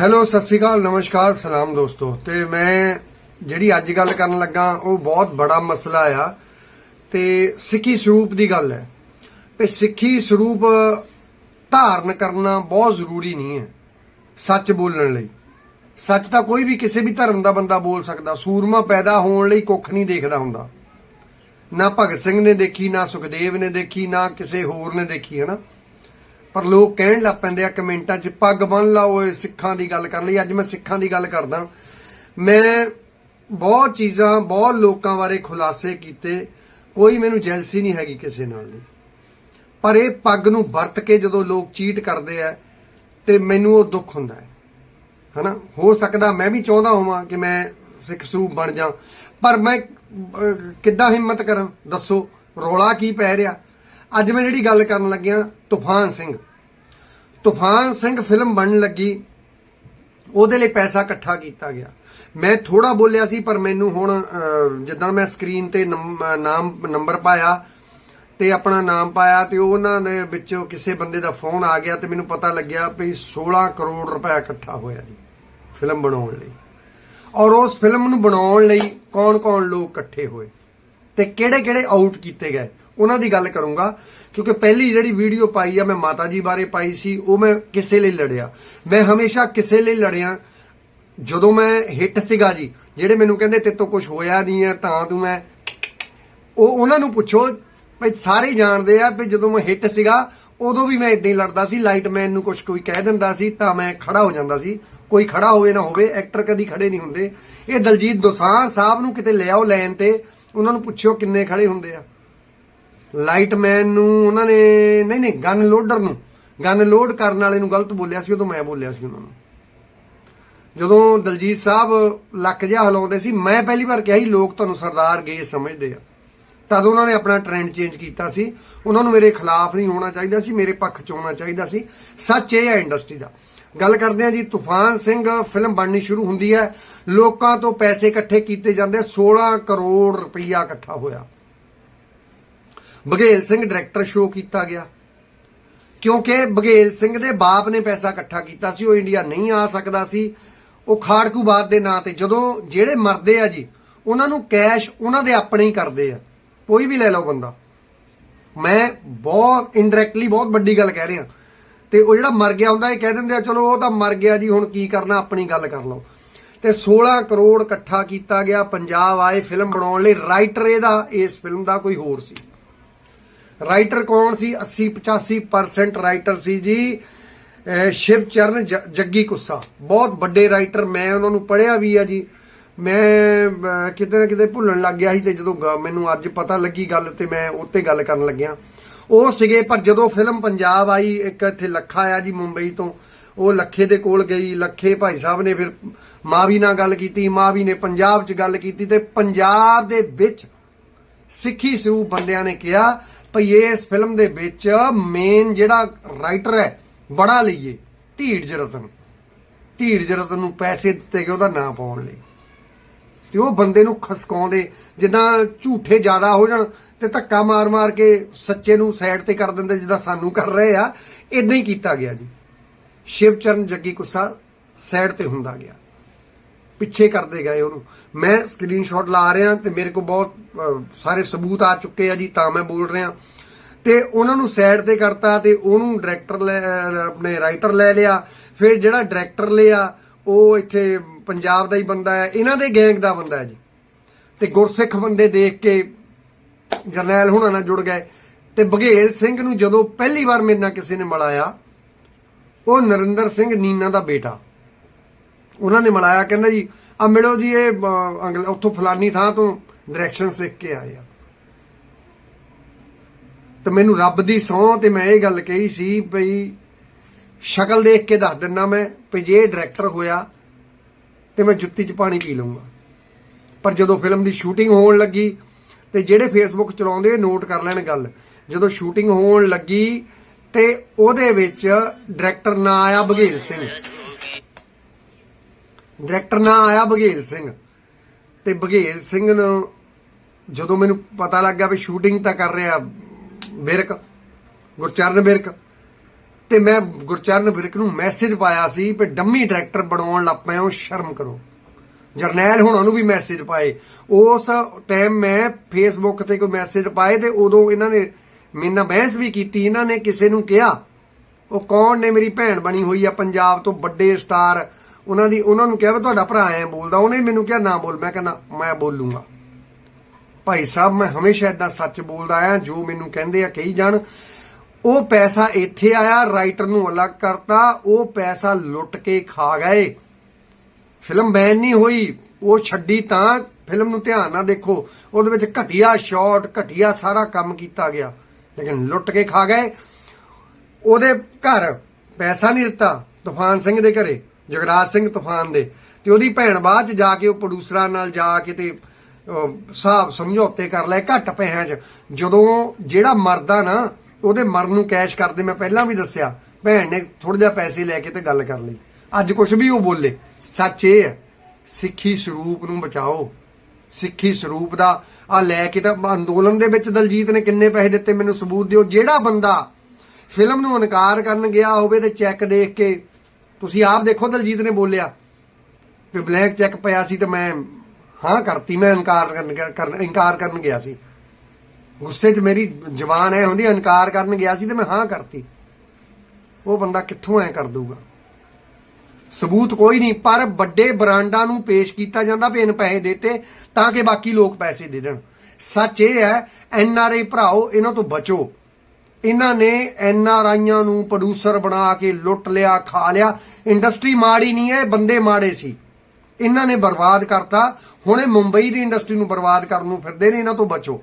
Hello, ਸਤਿ ਸ਼੍ਰੀ ਅਕਾਲ, ਨਮਸਕਾਰ, ਸਲਾਮ ਦੋਸਤੋ। ਤੇ ਮੈਂ ਜਿਹੜੀ ਅੱਜ ਗੱਲ ਕਰਨ ਲੱਗਾ, ਉਹ ਬਹੁਤ ਬੜਾ ਮਸਲਾ ਆ। ਤੇ ਸਿੱਖੀ ਸਰੂਪ ਦੀ ਗੱਲ ਹੈ। ਤੇ ਸਿੱਖੀ ਸਰੂਪ ਧਾਰਨ ਕਰਨਾ ਬਹੁਤ ਜ਼ਰੂਰੀ ਨਹੀਂ ਹੈ, ਸੱਚ ਬੋਲਣ ਲਈ। ਸੱਚ ਤਾਂ ਕੋਈ ਵੀ ਕਿਸੇ ਵੀ ਧਰਮ ਦਾ ਬੰਦਾ ਬੋਲ ਸਕਦਾ। ਸੂਰਮਾ ਪੈਦਾ ਹੋਣ ਲਈ ਕੁੱਖ ਨਹੀਂ ਦੇਖਦਾ ਹੁੰਦਾ। ਨਾ ਭਗਤ ਸਿੰਘ ਨੇ ਦੇਖੀ, ਨਾ ਸੁਖਦੇਵ ਨੇ ਦੇਖੀ, ਨਾ ਕਿਸੇ ਹੋਰ ਨੇ ਦੇਖੀ ਹੈ ਨਾ ਪਰ ਲੋਕ ਕਹਿਣ ਲੱਗ ਪੈਂਦੇ ਆ, ਕਮੈਂਟਾਂ 'ਚ ਪੱਗ ਬੰਨ ਲਾ ਓਏ, ਸਿੱਖਾਂ ਦੀ ਗੱਲ ਕਰਨ ਲਈ। ਅੱਜ ਮੈਂ ਸਿੱਖਾਂ ਦੀ ਗੱਲ ਕਰਦਾ। ਮੈਂ ਬਹੁਤ ਚੀਜ਼ਾਂ, ਬਹੁਤ ਲੋਕਾਂ ਬਾਰੇ ਖੁਲਾਸੇ ਕੀਤੇ। ਕੋਈ ਮੈਨੂੰ ਜੈਲਸੀ ਨਹੀਂ ਹੈਗੀ ਕਿਸੇ ਨਾਲ ਦੀ ਪਰ ਇਹ ਪੱਗ ਨੂੰ ਵਰਤ ਕੇ ਜਦੋਂ ਲੋਕ ਚੀਟ ਕਰਦੇ ਆ, ਤੇ ਮੈਨੂੰ ਉਹ ਦੁੱਖ ਹੁੰਦਾ ਹੈ। ਹਨਾ? ਹੋ ਸਕਦਾ ਮੈਂ ਵੀ ਚਾਹੁੰਦਾ ਹੋਵਾਂ ਕਿ ਮੈਂ ਸਿੱਖ ਸਰੂਪ ਬਣ ਜਾ। ਪਰ ਮੈਂ ਕਿੱਦਾਂ ਹਿੰਮਤ ਕਰਾਂ? ਦੱਸੋ, ਰੋਲਾ ਕੀ ਪੈ ਰਿਹਾ? ਅੱਜ ਮੈਂ ਜਿਹੜੀ ਗੱਲ ਕਰਨ ਲੱਗਿਆ, ਤੂਫਾਨ ਸਿੰਘ। ਤੂਫਾਨ ਸਿੰਘ ਫਿਲਮ ਬਣਨ ਲੱਗੀ। ਉਹਦੇ ਲਈ ਪੈਸਾ ਇਕੱਠਾ ਕੀਤਾ ਗਿਆ। ਮੈਂ ਥੋੜਾ ਬੋਲਿਆ ਸੀ ਪਰ ਮੈਨੂੰ ਹੁਣ ਅਹ, ਜਿੱਦਾਂ ਮੈਂ ਸਕਰੀਨ ਤੇ ਨਾਮ ਨੰਬਰ ਪਾਇਆ ਤੇ ਆਪਣਾ ਨਾਮ ਪਾਇਆ ਤੇ ਉਹਨਾਂ ਦੇ ਵਿੱਚੋਂ ਕਿਸੇ ਬੰਦੇ ਦਾ ਫੋਨ ਆ ਗਿਆ ਤੇ ਮੈਨੂੰ ਪਤਾ ਲੱਗਿਆ ਵੀ 16 ਕਰੋੜ ਰੁਪਏ ਇਕੱਠਾ ਹੋਇਆ ਜੀ ਫਿਲਮ ਬਣਾਉਣ ਲਈ। ਔਰ ਉਸ ਫਿਲਮ ਨੂੰ ਬਣਾਉਣ ਲਈ ਕੌਣ-ਕੌਣ ਲੋਕ ਇਕੱਠੇ ਹੋਏ ਤੇ ਕਿਹੜੇ-ਕਿਹੜੇ ਆਊਟ ਕੀਤੇ ਗਏ ਉਹਨਾਂ ਦੀ ਗੱਲ ਕਰੂੰਗਾ। ਕਿਉਂਕਿ ਪਹਿਲੀ ਜਿਹੜੀ ਵੀਡੀਓ ਪਾਈ ਆ, ਮੈਂ ਮਾਤਾ ਜੀ ਬਾਰੇ ਪਾਈ ਸੀ, ਉਹ ਮੈਂ ਕਿਸੇ ਲਈ ਲੜਿਆ। ਮੈਂ ਹਮੇਸ਼ਾ ਕਿਸੇ ਲਈ ਲੜਿਆ। ਜਦੋਂ ਮੈਂ ਹਿੱਟ ਸੀਗਾ ਜੀ, ਜਿਹੜੇ ਮੈਨੂੰ ਕਹਿੰਦੇ ਤੇ ਤੋਂ ਕੁਝ ਹੋਇਆ ਨਹੀਂ ਹੈ, ਤਾਂ ਤੂੰ ਮੈਂ ਉਹ ਉਹਨਾਂ ਨੂੰ ਪੁੱਛੋ, ਭਾਈ ਸਾਰੇ ਜਾਣਦੇ ਆ ਵੀ ਜਦੋਂ ਮੈਂ ਹਿੱਟ ਸੀਗਾ, ਉਦੋਂ ਵੀ ਮੈਂ ਇਦਾਂ ਹੀ ਲੜਦਾ ਸੀ। ਲਾਈਟਮੈਨ ਨੂੰ ਕੁਝ ਕੋਈ ਕਹਿ ਦਿੰਦਾ ਸੀ, ਤਾਂ ਮੈਂ ਖੜਾ ਹੋ ਜਾਂਦਾ ਸੀ। ਕੋਈ ਖੜਾ ਹੋਵੇ ਨਾ ਹੋਵੇ, ਐਕਟਰ ਕਦੀ ਖੜੇ ਨਹੀਂ ਹੁੰਦੇ। ਇਹ ਦਲਜੀਤ ਦੋਸਾਂਝ ਸਾਹਿਬ ਨੂੰ ਕਿਤੇ ਲਿਆਓ ਲੈਣ ਤੇ, ਉਹਨਾਂ ਨੂੰ ਪੁੱਛਿਓ ਕਿੰਨੇ ਖੜੇ ਹੁੰਦੇ ਆ। ਲਾਈਟਮੈਨ ਨੂੰ ਉਹਨਾਂ ਨੇ, ਨਹੀਂ ਨਹੀਂ ਗਨ ਲੋਡਰ ਨੂੰ। ਗਨ ਲੋਡ ਕਰਨ ਵਾਲੇ ਨੂੰ ਗਲਤ ਬੋਲਿਆ ਸੀ, ਉਦੋਂ ਮੈਂ ਬੋਲਿਆ ਸੀ ਉਹਨਾਂ ਨੂੰ। ਜਦੋਂ ਦਲਜੀਤ ਸਾਹਿਬ ਲੱਕ ਜਿਹਾ ਹਲਾਉਂਦੇ ਸੀ, ਮੈਂ ਪਹਿਲੀ ਵਾਰ ਕਿਹਾ ਸੀ, ਲੋਕ ਤੁਹਾਨੂੰ ਸਰਦਾਰ ਗੇ ਸਮਝਦੇ ਆ। ਤਦ ਉਹਨਾਂ ਨੇ ਆਪਣਾ ਟ੍ਰੈਂਡ ਚੇਂਜ ਕੀਤਾ ਸੀ। ਉਹਨਾਂ ਨੂੰ ਮੇਰੇ ਖਿਲਾਫ ਨਹੀਂ ਹੋਣਾ ਚਾਹੀਦਾ ਸੀ, ਮੇਰੇ ਪੱਖ ਚ ਹੋਣਾ ਚਾਹੀਦਾ ਸੀ। ਸੱਚ ਇਹ ਹੈ ਇੰਡਸਟਰੀ ਦਾ। ਗੱਲ ਕਰਦੇ ਆ ਜੀ, ਤੂਫਾਨ ਸਿੰਘ ਫਿਲਮ ਬਣਨੀ ਸ਼ੁਰੂ ਹੁੰਦੀ ਹੈ। ਲੋਕਾਂ ਤੋਂ ਪੈਸੇ ਇਕੱਠੇ ਕੀਤੇ ਜਾਂਦੇ 16 ਕਰੋੜ ਰੁਪਈਆ ਇਕੱਠਾ ਹੋਇਆ। ਬਘੇਲ ਸਿੰਘ ਡਾਇਰੈਕਟਰ ਸ਼ੋਅ ਕੀਤਾ ਗਿਆ। ਕਿਉਂਕਿ ਬਘੇਲ ਸਿੰਘ ਦੇ ਬਾਪ ਨੇ ਪੈਸਾ ਇਕੱਠਾ ਕੀਤਾ ਸੀ, ਉਹ ਇੰਡੀਆ ਨਹੀਂ ਆ ਸਕਦਾ ਸੀ। ਉਹ ਖਾੜਕੂਬਾਦ ਦੇ ਨਾਂ ਤੇ ਜਦੋਂ ਜਿਹੜੇ ਮਰਦੇ ਆ ਜੀ, ਉਹਨਾਂ ਨੂੰ ਕੈਸ਼ ਉਹਨਾਂ ਦੇ ਆਪਣੇ ਹੀ ਕਰਦੇ ਆ। ਕੋਈ ਵੀ ਲੈ ਲਓ ਬੰਦਾ। ਮੈਂ ਬਹੁਤ ਇਨਡਾਇਰੈਕਟਲੀ ਬਹੁਤ ਵੱਡੀ ਗੱਲ ਕਹਿ ਰਿਹਾ। ਤੇ ਉਹ ਜਿਹੜਾ ਮਰ ਗਿਆ ਹੁੰਦਾ, ਇਹ ਕਹਿ ਦਿੰਦੇ ਆ, ਚਲੋ, ਉਹ ਤਾਂ ਮਰ ਗਿਆ ਜੀ, ਹੁਣ ਕੀ ਕਰਨਾ, ਆਪਣੀ ਗੱਲ ਕਰ ਲਓ। ਤੇ 16 ਕਰੋੜ ਇਕੱਠਾ ਕੀਤਾ ਗਿਆ। ਪੰਜਾਬ ਆਏ ਫਿਲਮ ਬਣਾਉਣ ਲਈ ਰਾਈਟਰ ਇਹਦਾ, ਇਸ ਫਿਲਮ ਦਾ ਕੋਈ ਹੋਰ ਸੀ। ਰਾਈਟਰ ਕੌਣ ਸੀ? 80 85% ਰਾਈਟਰ ਸੀ ਜੀ ਸ਼ਿਵ ਚਰਨ ਜੱਗੀ ਕੁੱਸਾ। ਬਹੁਤ ਵੱਡੇ ਰਾਈਟਰ ਮੈਂ ਉਹਨਾਂ ਨੂੰ ਪੜਿਆ ਵੀ ਆ ਜੀ। ਮੈਂ ਕਿਤੇ ਨਾ ਕਿਤੇ ਭੁੱਲਣ ਲੱਗ ਗਿਆ ਸੀ ਤੇ ਜਦੋਂ ਮੈਨੂੰ ਅੱਜ ਪਤਾ ਲੱਗੀ ਗੱਲ ਤੇ ਮੈਂ ਉੱਤੇ ਗੱਲ ਕਰਨ ਲੱਗਿਆ। ਉਹ ਸੀਗੇ, ਪਰ ਜਦੋਂ ਫਿਲਮ ਪੰਜਾਬ ਆਈ, ਇੱਕ ਇੱਥੇ ਲੱਖਾ ਆਇਆ ਜੀ ਮੁੰਬਈ ਤੋਂ। ਉਹ ਲੱਖੇ ਦੇ ਕੋਲ ਗਈ, ਲੱਖੇ ਭਾਈ ਸਾਹਿਬ ਨੇ ਫਿਰ ਮਾਵੀ ਨਾਲ ਗੱਲ ਕੀਤੀ, ਮਾਵੀ ਨੇ ਪੰਜਾਬ 'ਚ ਗੱਲ ਕੀਤੀ ਤੇ ਪੰਜਾਬ ਦੇ ਵਿੱਚ ਸਿੱਖੀ ਸੂ ਬੰਦਿਆਂ ਨੇ ਕਿਹਾ ਭਈ ਇਸ ਫਿਲਮ ਦੇ ਵਿੱਚ ਮੇਨ ਜਿਹੜਾ ਰਾਈਟਰ ਹੈ, ਬੜਾ ਲਈਏ ਧੀਰਜ ਰਤਨ ਧੀਰਜ ਰਤਨ ਨੂੰ ਪੈਸੇ ਦਿੱਤੇ ਗਏ, ਉਹਦਾ ਨਾਂ ਪਾਉਣ ਲਈ। ਤੇ ਉਹ ਬੰਦੇ ਨੂੰ ਖਸਕਾਉਂਦੇ, ਜਿੱਦਾਂ ਝੂਠੇ ਜ਼ਿਆਦਾ ਹੋ ਜਾਣ ਤੇ ਧੱਕਾ ਮਾਰ-ਮਾਰ ਕੇ ਸੱਚੇ ਨੂੰ ਸਾਈਡ ਤੇ ਕਰ ਦਿੰਦੇ, ਜਿੱਦਾਂ ਸਾਨੂੰ ਕਰ ਰਹੇ ਆ ਇਦਾਂ ਹੀ ਕੀਤਾ ਗਿਆ ਜੀ। ਸ਼ਿਵਚਰਨ ਜੱਗੀ ਕੁੱਸਾ ਸਾਈਡ ਤੇ ਹੁੰਦਾ ਗਿਆ। ਪਿੱਛੇ ਕਰਦੇ ਗਏ ਉਹਨੂੰ। ਮੈਂ ਸਕਰੀਨਸ਼ਾਟ ਲਾ ਰਿਹਾ ਤੇ ਮੇਰੇ ਕੋਲ ਬਹੁਤ ਸਾਰੇ ਸਬੂਤ ਆ ਚੁੱਕੇ ਆ ਜੀ, ਤਾਂ ਮੈਂ ਬੋਲ ਰਿਹਾ। ਤੇ ਉਹਨਾਂ ਨੂੰ ਸਾਈਡ ਤੇ ਕਰਤਾ ਤੇ ਉਹਨੂੰ ਡਾਇਰੈਕਟਰ ਲੈ, ਆਪਣੇ ਰਾਈਟਰ ਲੈ ਲਿਆ। ਫਿਰ ਜਿਹੜਾ ਡਾਇਰੈਕਟਰ ਲਿਆ, ਉਹ ਇੱਥੇ ਪੰਜਾਬ ਦਾ ਹੀ ਬੰਦਾ ਹੈ। ਇਹਨਾਂ ਦੇ ਗੈਂਗ ਦਾ ਬੰਦਾ ਹੈ ਜੀ। ਤੇ ਗੁਰਸਿੱਖ ਬੰਦੇ ਦੇਖ ਕੇ ਜਰਨੈਲ ਹੁਣਾਂ ਨਾਲ ਜੁੜ ਗਏ। ਤੇ ਬਘੇਲ ਸਿੰਘ ਨੂੰ ਜਦੋਂ ਪਹਿਲੀ ਵਾਰ ਮੇਰੇ ਨਾਲ ਕਿਸੇ ਨੇ ਮਿਲਾਇਆ, ਉਹ ਨਰਿੰਦਰ ਸਿੰਘ ਨੀਨਾ ਦਾ ਬੇਟਾ। ਉਹਨਾਂ ਨੇ ਮਿਲਾਇਆ ਕਹਿੰਦਾ ਜੀ ਆ ਮਿਲੋ ਜੀ ਇਹ ਅਹ, ਅੰਗਲ ਉੱਥੋਂ ਫਲਾਨੀ ਥਾਂ ਤੋਂ ਡਾਇਰੈਕਸ਼ਨ ਸਿੱਖ ਕੇ ਆਏ ਆ। ਤੇ ਮੈਨੂੰ ਰੱਬ ਦੀ ਸਹੁੰ ਤੇ ਮੈਂ ਇਹ ਗੱਲ ਕਹੀ ਸੀ ਭਈ ਸ਼ਕਲ ਦੇਖ ਕੇ ਦੱਸ ਦਿੰਦਾ ਮੈਂ ਭਈ ਜੇ ਡਾਇਰੈਕਟਰ ਹੋਇਆ ਤੇ ਮੈਂ ਜੁੱਤੀ 'ਚ ਪਾਣੀ ਪੀ ਲਊਂਗਾ। ਪਰ ਜਦੋਂ ਫਿਲਮ ਦੀ ਸ਼ੂਟਿੰਗ ਹੋਣ ਲੱਗੀ ਤੇ ਜਿਹੜੇ ਫੇਸਬੁੱਕ ਚਲਾਉਂਦੇ ਨੋਟ ਕਰ ਲੈਣ ਗੱਲ ਜਦੋਂ ਸ਼ੂਟਿੰਗ ਹੋਣ ਲੱਗੀ ਤੇ ਉਹਦੇ ਵਿੱਚ ਡਾਇਰੈਕਟਰ ਨਾਂ ਆਇਆ ਬਘੇਲ ਸਿੰਘ। ਡਾਇਰੈਕਟਰ ਨਾਂ ਆਇਆ ਬਘੇਲ ਸਿੰਘ। ਤੇ ਬਘੇਲ ਸਿੰਘ ਨੂੰ ਜਦੋਂ ਮੈਨੂੰ ਪਤਾ ਲੱਗਾ ਵੀ ਸ਼ੂਟਿੰਗ ਤਾਂ ਕਰ ਰਿਹਾ ਬਿਰਕ, ਗੁਰਚਰਨ ਬਿਰਕ, ਤੇ ਮੈਂ ਗੁਰਚਰਨ ਬਿਰਕ ਨੂੰ ਮੈਸੇਜ ਪਾਇਆ ਸੀ ਕਿ ਡੰਮੀ ਡਾਇਰੈਕਟਰ ਬਣਾਉਣ ਲੱਗ ਪਏ ਹੋ ਸ਼ਰਮ ਕਰੋ। ਜਰਨੈਲ ਹੁਣਾਂ ਨੂੰ ਵੀ ਮੈਸੇਜ ਪਾਏ। ਉਸ ਟਾਈਮ ਮੈਂ ਫੇਸਬੁੱਕ ਤੇ ਕੋਈ ਮੈਸੇਜ ਪਾਏ ਤੇ ਉਦੋਂ ਇਹਨਾਂ ਨੇ ਮੇਰੇ ਨਾਲ ਬਹਿਸ ਵੀ ਕੀਤੀ। ਇਹਨਾਂ ਨੇ ਕਿਸੇ ਨੂੰ ਕਿਹਾ, ਉਹ ਕੌਣ ਨੇ ਮੇਰੀ ਭੈਣ ਬਣੀ ਹੋਈ ਆ ਪੰਜਾਬ ਤੋਂ ਵੱਡੇ ਸਟਾਰ ਉਹਨਾਂ ਦੀ ਉਹਨਾਂ ਨੂੰ ਕਿਹਾ ਵੀ ਤੁਹਾਡਾ ਭਰਾ ਐ ਬੋਲਦਾ, ਉਹਨੇ ਮੈਨੂੰ ਕਿਹਾ ਨਾ ਬੋਲ। ਮੈਂ ਕਹਿੰਦਾ, ਮੈਂ ਬੋਲੂਗਾ। ਭਾਈ ਸਾਹਿਬ, ਮੈਂ ਹਮੇਸ਼ਾ ਇਦਾਂ ਸੱਚ ਬੋਲਦਾ ਆਇਆ, ਜੋ ਮੈਨੂੰ ਕਹਿੰਦੇ ਆ, ਕਹੀ ਜਾਣ। ਉਹ ਪੈਸਾ ਇੱਥੇ ਆਇਆ, ਰਾਈਟਰ ਨੂੰ ਅਲੱਗ ਕਰਤਾ, ਉਹ ਪੈਸਾ ਲੁੱਟ ਕੇ ਖਾ ਗਏ। ਫਿਲਮ ਬੈਨ ਨਹੀਂ ਹੋਈ, ਉਹ ਛੱਡੀ ਤਾਂ ਫਿਲਮ ਨੂੰ ਧਿਆਨ ਨਾਲ ਦੇਖੋ। ਉਹਦੇ ਵਿੱਚ ਘਟੀਆ ਸ਼ਾਟ, ਘਟੀਆ ਸਾਰਾ ਕੰਮ ਕੀਤਾ ਗਿਆ, ਲੇਕਿਨ ਲੁੱਟ ਕੇ ਖਾ ਗਏ। ਉਹਦੇ ਘਰ ਪੈਸਾ ਨਹੀਂ ਦਿੱਤਾ, ਤੂਫਾਨ ਸਿੰਘ ਦੇ ਘਰੇ। ਜਗਰਾਜ ਸਿੰਘ ਤੂਫਾਨ ਦੇ। ਤੇ ਉਹਦੀ ਭੈਣ ਬਾਅਦ ਚ ਜਾ ਕੇ ਉਹ ਪ੍ਰੋਡਿਊਸਰਾਂ ਨਾਲ ਜਾ ਕੇ ਤੇ ਹਿਸਾਬ ਸਮਝੌਤੇ ਕਰ ਲਏ ਘੱਟ ਪੈਸਿਆਂ 'ਚ। ਜਦੋਂ ਜਿਹੜਾ ਮਰਦਾ ਨਾ, ਉਹਦੇ ਮਰਨ ਨੂੰ ਕੈਸ਼ ਕਰਦੇ, ਮੈਂ ਪਹਿਲਾਂ ਵੀ ਦੱਸਿਆ, ਭੈਣ ਨੇ ਥੋੜਾ ਜਿਹਾ ਪੈਸੇ ਲੈ ਕੇ ਤੇ ਗੱਲ ਕਰ ਲਈ। ਅੱਜ ਕੁਝ ਵੀ ਉਹ ਬੋਲੇ। ਸੱਚ ਇਹ ਹੈ, ਸਿੱਖੀ ਸਰੂਪ ਨੂੰ ਬਚਾਓ। ਸਿੱਖੀ ਸਰੂਪ ਦਾ ਆ ਲੈ ਕੇ ਤਾਂ ਅੰਦੋਲਨ ਦੇ ਵਿੱਚ ਦਲਜੀਤ ਨੇ ਕਿੰਨੇ ਪੈਸੇ ਦਿੱਤੇ, ਮੈਨੂੰ ਸਬੂਤ ਦਿਓ। ਜਿਹੜਾ ਬੰਦਾ ਫਿਲਮ ਨੂੰ ਇਨਕਾਰ ਕਰਨ ਗਿਆ ਹੋਵੇ ਤੇ ਚੈੱਕ ਦੇਖ ਕੇ ਤੁਸੀਂ ਆਪ ਦੇਖੋ ਦਲਜੀਤ ਨੇ ਬੋਲਿਆ ਕਿ ਬਲੈਂਕ ਚੈੱਕ ਪਿਆ ਸੀ ਤੇ ਮੈਂ, ਹਾਂ ਕਰਤੀ, ਮੈਂ ਇਨਕਾਰ ਕਰਨ ਇਨਕਾਰ ਕਰਨ ਗਿਆ ਸੀ। ਗੁੱਸੇ 'ਚ ਮੇਰੀ ਜ਼ਬਾਨ ਐ ਹੁੰਦੀ, ਇਨਕਾਰ ਕਰਨ ਗਿਆ ਸੀ ਤੇ ਮੈਂ ਹਾਂ ਕਰਤੀ। ਉਹ ਬੰਦਾ ਕਿੱਥੋਂ ਐ ਕਰ ਦੂਗਾ ਸਬੂਤ ਕੋਈ ਨਹੀਂ, ਪਰ ਵੱਡੇ ਬਰਾਂਡਾਂ ਨੂੰ ਪੇਸ਼ ਕੀਤਾ ਜਾਂਦਾ ਵੀ ਇਹਨ ਪੈਸੇ ਦੇਤੇ ਤਾਂ ਕਿ ਬਾਕੀ ਲੋਕ ਪੈਸੇ ਦੇ ਦੇਣ। ਸੱਚ ਇਹ ਹੈ ਐਨ ਆਰ ਆਈ ਭਰਾਓ, ਇਹਨਾਂ ਤੋਂ ਬਚੋ। ਇਹਨਾਂ ਨੇ ਐਨ ਆਰ ਆਈਆਂ ਨੂੰ ਪ੍ਰੋਡਿਊਸਰ ਬਣਾ ਕੇ ਲੁੱਟ ਲਿਆ, ਖਾ ਲਿਆ। ਇੰਡਸਟਰੀ ਮਾੜੀ ਨਹੀਂ ਹੈ ਇਹ ਬੰਦੇ ਮਾੜੇ ਸੀ। ਇਹਨਾਂ ਨੇ ਬਰਬਾਦ ਕਰਤਾ। ਹੁਣ ਇਹ ਮੁੰਬਈ ਦੀ ਇੰਡਸਟਰੀ ਨੂੰ ਬਰਬਾਦ ਕਰਨ ਨੂੰ ਫਿਰਦੇ ਨੇ, ਇਹਨਾਂ ਤੋਂ ਬਚੋ।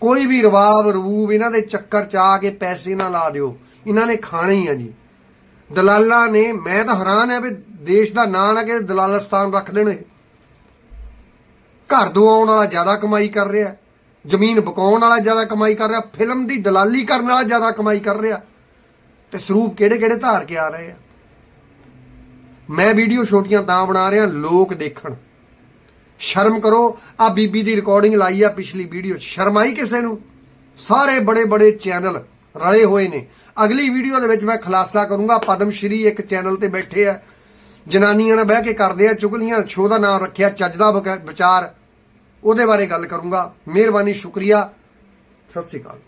ਕੋਈ ਵੀ ਰਵਾਬ ਰੂਬ ਇਹਨਾਂ ਦੇ ਚੱਕਰ ਚ ਆ ਕੇ ਪੈਸੇ ਨਾ ਲਾ ਦਿਓ। ਇਹਨਾਂ ਨੇ ਖਾਣੇ ਹੀ ਆ ਜੀ। ਦਲਾਲਾਂ ਨੇ, ਮੈਂ ਤਾਂ ਹੈਰਾਨ ਹੈ ਵੀ ਦੇਸ਼ ਦਾ ਨਾਂ ਨਾ ਕਿ ਦਲਾਲਸਤਾਨ ਰੱਖ ਦੇਣ। ਘਰ ਤੋਂ ਆਉਣ ਵਾਲਾ ਜ਼ਿਆਦਾ ਕਮਾਈ ਕਰ ਰਿਹਾ। ਜ਼ਮੀਨ ਬਕਾਉਣ ਵਾਲਾ ਜ਼ਿਆਦਾ ਕਮਾਈ ਕਰ ਰਿਹਾ, ਫਿਲਮ ਦੀ ਦਲਾਲੀ ਕਰਨ ਵਾਲਾ ਜ਼ਿਆਦਾ ਕਮਾਈ ਕਰ ਰਿਹਾ। ਤੇ ਸਰੂਪ ਕਿਹੜੇ ਕਿਹੜੇ ਧਾਰ ਕੇ ਆ ਰਹੇ ਆ? ਮੈਂ ਵੀਡੀਓ ਛੋਟੀਆਂ ਤਾਂ ਬਣਾ ਰਿਹਾ, ਲੋਕ ਦੇਖਣ। ਸ਼ਰਮ ਕਰੋ ਆ ਬੀਬੀ ਦੀ ਰਿਕਾਰਡਿੰਗ ਲਾਈ ਆ ਪਿਛਲੀ ਵੀਡੀਓ। ਸ਼ਰਮ ਆਈ ਕਿਸੇ ਨੂੰ? ਸਾਰੇ ਬੜੇ ਬੜੇ ਚੈਨਲ ਰਲੇ ਹੋਏ ਨੇ। ਅਗਲੀ ਵੀਡੀਓ ਦੇ ਵਿੱਚ ਮੈਂ ਖੁਲਾਸਾ ਕਰੂੰਗਾ ਪਦਮ ਸ਼੍ਰੀ ਇੱਕ ਚੈਨਲ ਤੇ ਬੈਠੇ ਆ। ਜਨਾਨੀਆਂ ਨਾਲ ਬਹਿ ਕੇ ਕਰਦੇ ਆ ਚੁਗਲੀਆਂ, ਸ਼ੋਅ ਦਾ ਨਾਮ ਰੱਖਿਆ, ਚੱਜ ਦਾ ਵਿਚਾਰ। ਉਹਦੇ ਬਾਰੇ ਗੱਲ ਕਰੂੰਗਾ। ਮਿਹਰਬਾਨੀ ਸ਼ੁਕਰੀਆ। ਸਤਿ ਸ਼੍ਰੀ ਅਕਾਲ।